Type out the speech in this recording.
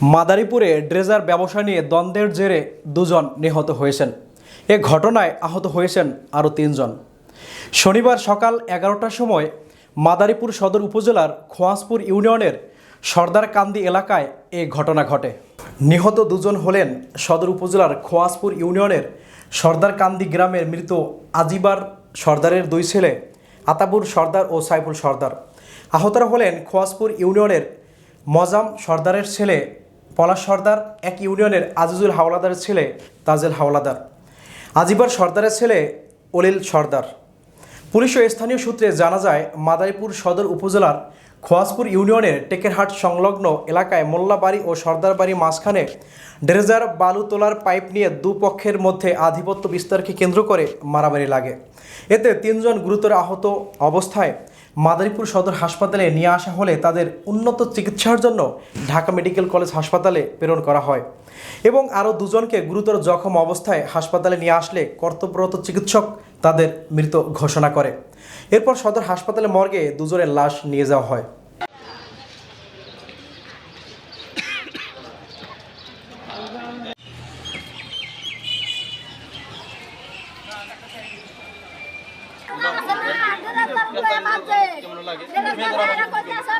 মাদারীপুরে dredger ব্যবসা নিয়ে দ্বন্দ্বের জেরে দুজন নিহত হয়েছেন। এ ঘটনায় আহত হয়েছেন আরও তিনজন। শনিবার সকাল এগারোটার সময় মাদারীপুর সদর উপজেলার খোয়াসপুর ইউনিয়নের সর্দারকান্দি এলাকায় এ ঘটনা ঘটে। নিহত দুজন হলেন সদর উপজেলার খোয়াসপুর ইউনিয়নের সর্দারকান্দি গ্রামের মৃত আজিবার সর্দারের দুই ছেলে, আতাবুর সর্দার ও সাইফুল সর্দার। আহতরা হলেন খোয়াসপুর ইউনিয়নের মজাম সর্দারের ছেলে পলাশ সর্দার এক ইউনিয়নের আজিজুল হাওলাদারের ছেলে তাজেল হাওলাদার। আজিবার সর্দারের ছেলে অলিল সর্দার। পুলিশ ও স্থানীয় সূত্রে জানা যায়, মাদারীপুর সদর উপজেলার খোয়াজপুর ইউনিয়নের টেকেরহাট সংলগ্ন এলাকায় মোল্লাবাড়ি ও সর্দারবাড়ি মাঝখানে ড্রেজার বালু তোলার পাইপ নিয়ে দুপক্ষের মধ্যে আধিপত্য বিস্তারকে কেন্দ্র করে মারামারি লাগে। এতে তিনজন গুরুতর আহত অবস্থায় মাদারীপুর সদর হাসপাতালে নিয়ে আসা হলে তাদের উন্নত চিকিৎসার জন্য ঢাকা মেডিকেল কলেজ হাসপাতালে প্রেরণ করা হয়। এবং আরও দুজনকে গুরুতর জখম অবস্থায় হাসপাতালে নিয়ে আসলে কর্তব্যরত চিকিৎসক তাদের মৃত ঘোষণা করে। এরপর সদর হাসপাতালে মর্গে দুজনের লাশ নিয়ে যাওয়া হয়। মাটি কাটবো